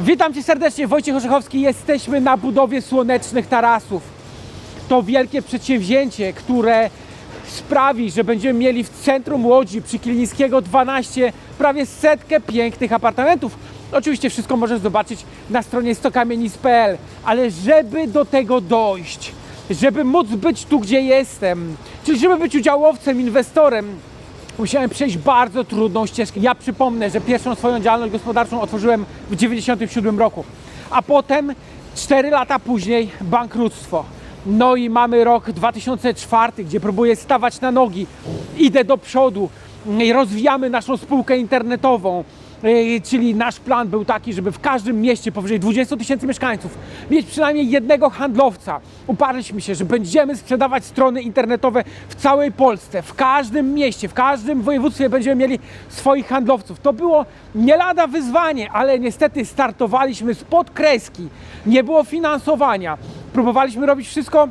Witam Cię serdecznie, Wojciech Orzechowski. Jesteśmy na budowie słonecznych tarasów. To wielkie przedsięwzięcie, które sprawi, że będziemy mieli w centrum Łodzi przy Kilińskiego 12 prawie setkę pięknych apartamentów. Oczywiście wszystko możesz zobaczyć na stronie stokamienic.pl, ale żeby do tego dojść, żeby móc być tu, gdzie jestem, czyli żeby być udziałowcem, inwestorem, Musiałem przejść bardzo trudną ścieżkę. Ja przypomnę, że pierwszą swoją działalność gospodarczą otworzyłem w 1997 roku, a potem 4 lata później bankructwo. No i mamy rok 2004, gdzie próbuję stawać na nogi, idę do przodu, rozwijamy naszą spółkę internetową. Yy, Czyli nasz plan był taki, żeby w każdym mieście powyżej 20 tysięcy mieszkańców mieć przynajmniej jednego handlowca. Uparliśmy się, że będziemy sprzedawać strony internetowe w całej Polsce, w każdym mieście, w każdym województwie będziemy mieli swoich handlowców. To było nie lada wyzwanie, ale niestety startowaliśmy spod kreski. Nie było finansowania. Próbowaliśmy robić wszystko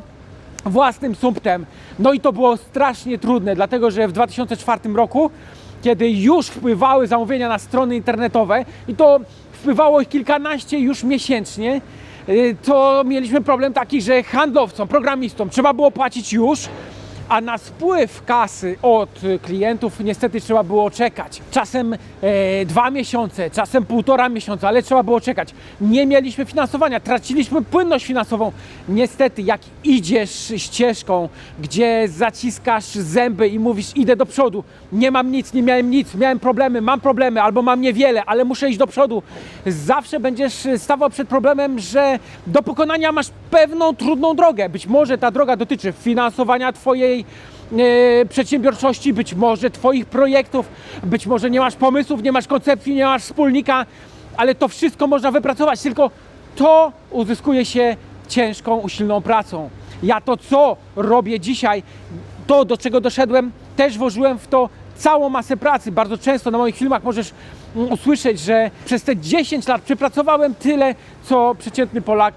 własnym sumptem. No i to było strasznie trudne, dlatego że w 2004 roku, kiedy już wpływały zamówienia na strony internetowe i to wpływało ich kilkanaście już miesięcznie, y, to mieliśmy problem taki, że handlowcom, programistom trzeba było płacić już, a na spływ kasy od klientów niestety trzeba było czekać. Czasem e, dwa miesiące, czasem półtora miesiąca, ale trzeba było czekać. Nie mieliśmy finansowania, traciliśmy płynność finansową. Niestety, jak idziesz ścieżką, gdzie zaciskasz zęby i mówisz, idę do przodu, nie mam nic, nie miałem nic, miałem problemy, mam problemy, albo mam niewiele, ale muszę iść do przodu, zawsze będziesz stawał przed problemem, że do pokonania masz pewną trudną drogę. Być może ta droga dotyczy finansowania Twojej e, przedsiębiorczości, być może Twoich projektów, być może nie masz pomysłów, nie masz koncepcji, nie masz wspólnika, ale to wszystko można wypracować, tylko to uzyskuje się ciężką, usilną pracą. Ja to, co robię dzisiaj, to, do czego doszedłem, też włożyłem w to całą masę pracy. Bardzo często na moich filmach możesz usłyszeć, że przez te 10 lat przepracowałem tyle, co przeciętny Polak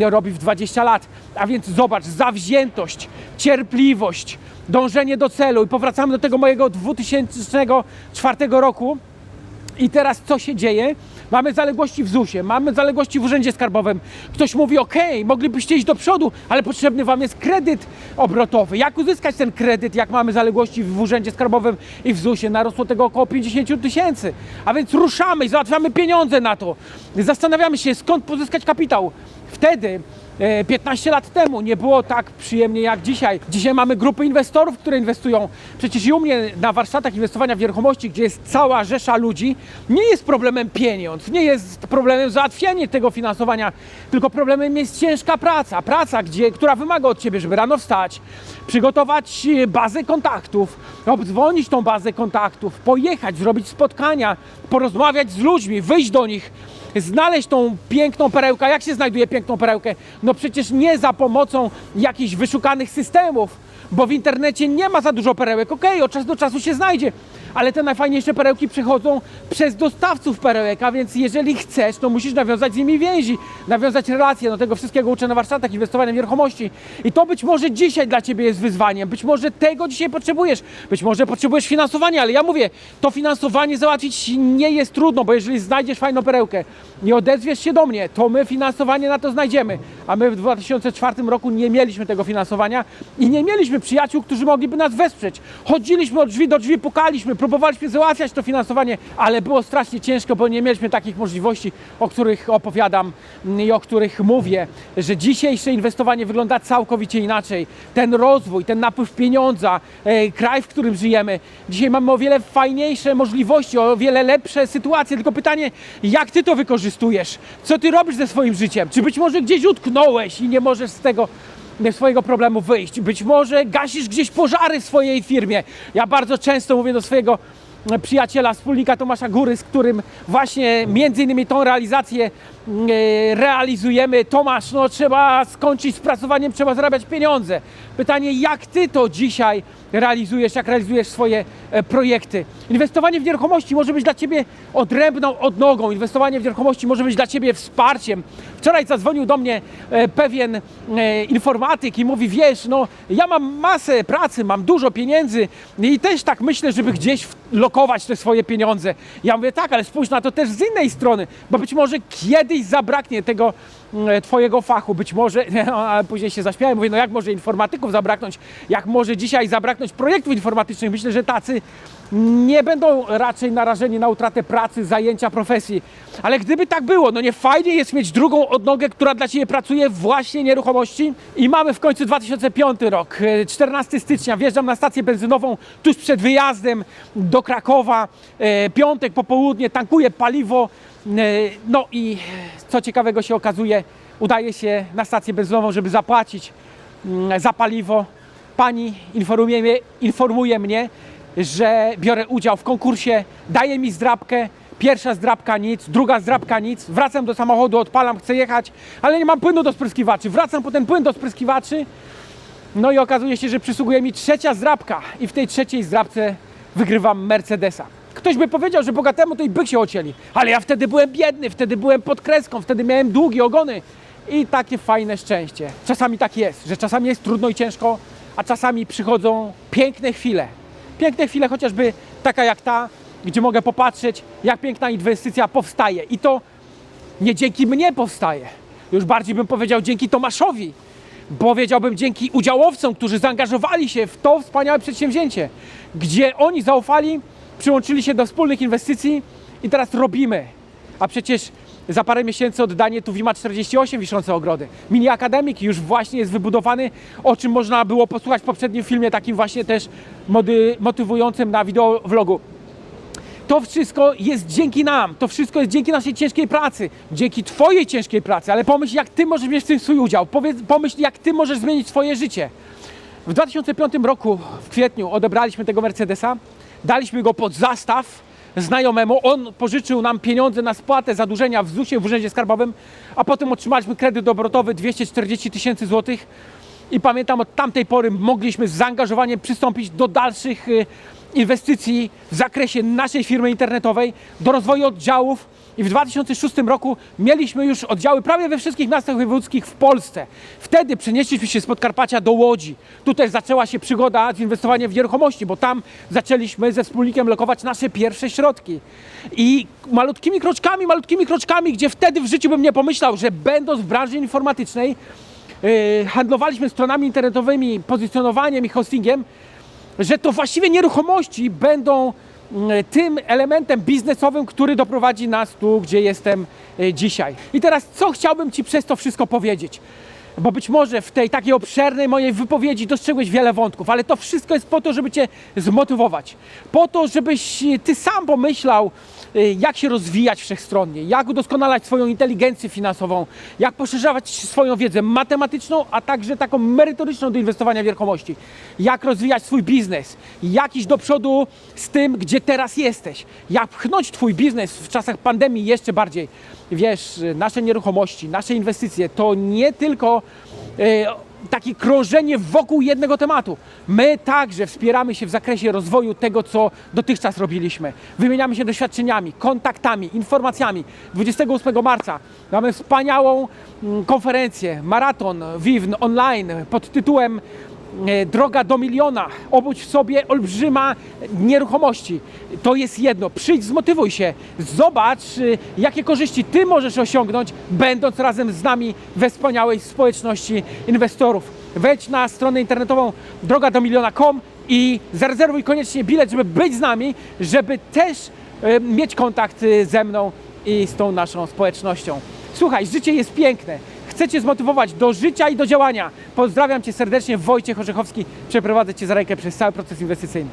e, robi w 20 lat. A więc zobacz, zawziętość, cierpliwość, dążenie do celu. I powracamy do tego mojego 2004 roku. I teraz co się dzieje? Mamy zaległości w ZUS-ie, mamy zaległości w Urzędzie Skarbowym. Ktoś mówi, ok, moglibyście iść do przodu, ale potrzebny Wam jest kredyt obrotowy. Jak uzyskać ten kredyt, jak mamy zaległości w Urzędzie Skarbowym i w ZUS-ie? Narosło tego około 50 tysięcy. A więc ruszamy i załatwiamy pieniądze na to. Zastanawiamy się, skąd pozyskać kapitał. Wtedy 15 lat temu nie było tak przyjemnie jak dzisiaj. Dzisiaj mamy grupy inwestorów, które inwestują. Przecież i u mnie na warsztatach inwestowania w nieruchomości, gdzie jest cała rzesza ludzi, nie jest problemem pieniądz, nie jest problemem załatwianie tego finansowania, tylko problemem jest ciężka praca. Praca, gdzie, która wymaga od ciebie, żeby rano wstać, przygotować e, bazę kontaktów, obdzwonić tą bazę kontaktów, pojechać, zrobić spotkania, porozmawiać z ludźmi, wyjść do nich, znaleźć tą piękną perełkę. Jak się znajduje piękną perełkę? No przecież nie za pomocą jakichś wyszukanych systemów, bo w internecie nie ma za dużo perełek. Okej, od czasu do czasu się znajdzie, ale te najfajniejsze perełki przychodzą przez dostawców perełek, a więc jeżeli chcesz, to musisz nawiązać z nimi więzi, nawiązać relacje. No tego wszystkiego uczę na warsztatach inwestowania w nieruchomości. I to być może dzisiaj dla Ciebie jest wyzwaniem, być może tego dzisiaj potrzebujesz, być może potrzebujesz finansowania, ale ja mówię, to finansowanie załatwić nie jest trudno, bo jeżeli znajdziesz fajną perełkę, nie odezwiesz się do mnie, to my finansowanie na to znajdziemy. A my w 2004 roku nie mieliśmy tego finansowania i nie mieliśmy przyjaciół, którzy mogliby nas wesprzeć. Chodziliśmy od drzwi do drzwi, pukaliśmy, próbowaliśmy załatwiać to finansowanie, ale było strasznie ciężko, bo nie mieliśmy takich możliwości, o których opowiadam i o których mówię, że dzisiejsze inwestowanie wygląda całkowicie inaczej. Ten rozwój, ten napływ pieniądza, e, kraj, w którym żyjemy. Dzisiaj mamy o wiele fajniejsze możliwości, o wiele lepsze sytuacje, tylko pytanie, jak ty to wykorzystujesz? Co ty robisz ze swoim życiem? Czy być może gdzieś utknąłeś i nie możesz z tego swojego problemu wyjść. Być może gasisz gdzieś pożary w swojej firmie. Ja bardzo często mówię do swojego przyjaciela, wspólnika Tomasza Góry, z którym właśnie między innymi tą realizację e, realizujemy. Tomasz, no trzeba skończyć z pracowaniem, trzeba zarabiać pieniądze. Pytanie, jak ty to dzisiaj realizujesz, jak realizujesz swoje e, projekty? Inwestowanie w nieruchomości może być dla ciebie odrębną odnogą. Inwestowanie w nieruchomości może być dla ciebie wsparciem. Wczoraj zadzwonił do mnie e, pewien e, informatyk i mówi, wiesz, no ja mam masę pracy, mam dużo pieniędzy i też tak myślę, żeby gdzieś lokować te swoje pieniądze. Ja mówię, tak, ale spójrz na to też z innej strony, bo być może kiedyś zabraknie tego twojego fachu, być może, a później się zaśmiałem, mówię, no jak może informatyków zabraknąć, jak może dzisiaj zabraknąć projektów informatycznych, myślę, że tacy nie będą raczej narażeni na utratę pracy, zajęcia, profesji. Ale gdyby tak było, no nie fajnie jest mieć drugą odnogę, która dla Ciebie pracuje właśnie nieruchomości? I mamy w końcu 2005 rok, e, 14 stycznia, wjeżdżam na stację benzynową tuż przed wyjazdem do Krakowa, e, piątek, popołudnie, tankuję paliwo, e, no i co ciekawego się okazuje, udaje się na stację benzynową, żeby zapłacić mm, za paliwo. Pani informuje mnie, informuje mnie, że biorę udział w konkursie, daje mi zdrabkę, pierwsza zdrabka nic, druga zdrabka nic, wracam do samochodu, odpalam, chcę jechać, ale nie mam płynu do spryskiwaczy, wracam po ten płyn do spryskiwaczy, no i okazuje się, że przysługuje mi trzecia zdrabka i w tej trzeciej zdrabce wygrywam Mercedesa. Ktoś by powiedział, że bogatemu to i byk się ocieli, ale ja wtedy byłem biedny, wtedy byłem pod kreską, wtedy miałem długie ogony i takie fajne szczęście. Czasami tak jest, że czasami jest trudno i ciężko, a czasami przychodzą piękne chwile. Piękne chwile, chociażby taka jak ta, gdzie mogę popatrzeć, jak piękna inwestycja powstaje. I to nie dzięki mnie powstaje. Już bardziej bym powiedział dzięki Tomaszowi. Powiedziałbym dzięki udziałowcom, którzy zaangażowali się w to wspaniałe przedsięwzięcie, gdzie oni zaufali, przyłączyli się do wspólnych inwestycji i teraz robimy. A przecież za parę miesięcy oddanie tu WIMA 48 wiszące ogrody. Mini Akademik już właśnie jest wybudowany, o czym można było posłuchać w poprzednim filmie, takim właśnie też mody, motywującym na wideo vlogu. To wszystko jest dzięki nam, to wszystko jest dzięki naszej ciężkiej pracy, dzięki Twojej ciężkiej pracy, ale pomyśl, jak Ty możesz mieć w tym swój udział, pomyśl, jak Ty możesz zmienić swoje życie. W 2005 roku, w kwietniu, odebraliśmy tego Mercedesa, daliśmy go pod zastaw znajomemu, on pożyczył nam pieniądze na spłatę zadłużenia w ZUS-ie, w Urzędzie Skarbowym, a potem otrzymaliśmy kredyt obrotowy 240 tysięcy złotych. I pamiętam od tamtej pory mogliśmy z zaangażowaniem przystąpić do dalszych y, inwestycji w zakresie naszej firmy internetowej, do rozwoju oddziałów i w 2006 roku mieliśmy już oddziały prawie we wszystkich miastach wojewódzkich w Polsce. Wtedy przenieśliśmy się z Podkarpacia do Łodzi. Tu też zaczęła się przygoda z inwestowaniem w nieruchomości, bo tam zaczęliśmy ze wspólnikiem lokować nasze pierwsze środki. I malutkimi kroczkami, malutkimi kroczkami, gdzie wtedy w życiu bym nie pomyślał, że będąc w branży informatycznej, yy, handlowaliśmy stronami internetowymi, pozycjonowaniem i hostingiem, że to właściwie nieruchomości będą mm, tym elementem biznesowym, który doprowadzi nas tu, gdzie jestem y, dzisiaj. I teraz, co chciałbym Ci przez to wszystko powiedzieć? Bo być może w tej takiej obszernej mojej wypowiedzi dostrzegłeś wiele wątków, ale to wszystko jest po to, żeby Cię zmotywować. Po to, żebyś y, Ty sam pomyślał, y, jak się rozwijać wszechstronnie, jak udoskonalać swoją inteligencję finansową, jak poszerzać swoją wiedzę matematyczną, a także taką merytoryczną do inwestowania w nieruchomości, jak rozwijać swój biznes, jak iść do przodu z tym, gdzie teraz jesteś, jak pchnąć Twój biznes w czasach pandemii jeszcze bardziej. Wiesz, nasze nieruchomości, nasze inwestycje to nie tylko e, takie krążenie wokół jednego tematu. My także wspieramy się w zakresie rozwoju tego, co dotychczas robiliśmy. Wymieniamy się doświadczeniami, kontaktami, informacjami. 28 marca mamy wspaniałą mm, konferencję, maraton Wiwn online pod tytułem Droga do miliona. Obudź w sobie olbrzyma nieruchomości. To jest jedno. Przyjdź, zmotywuj się. Zobacz, y, jakie korzyści Ty możesz osiągnąć, będąc razem z nami we wspaniałej społeczności inwestorów. Wejdź na stronę internetową droga do miliona.com i zarezerwuj koniecznie bilet, żeby być z nami, żeby też y, mieć kontakt ze mną i z tą naszą społecznością. Słuchaj, życie jest piękne. Chcę Cię zmotywować do życia i do działania. Pozdrawiam Cię serdecznie, Wojciech Orzechowski. Przeprowadzę Cię za rękę przez cały proces inwestycyjny.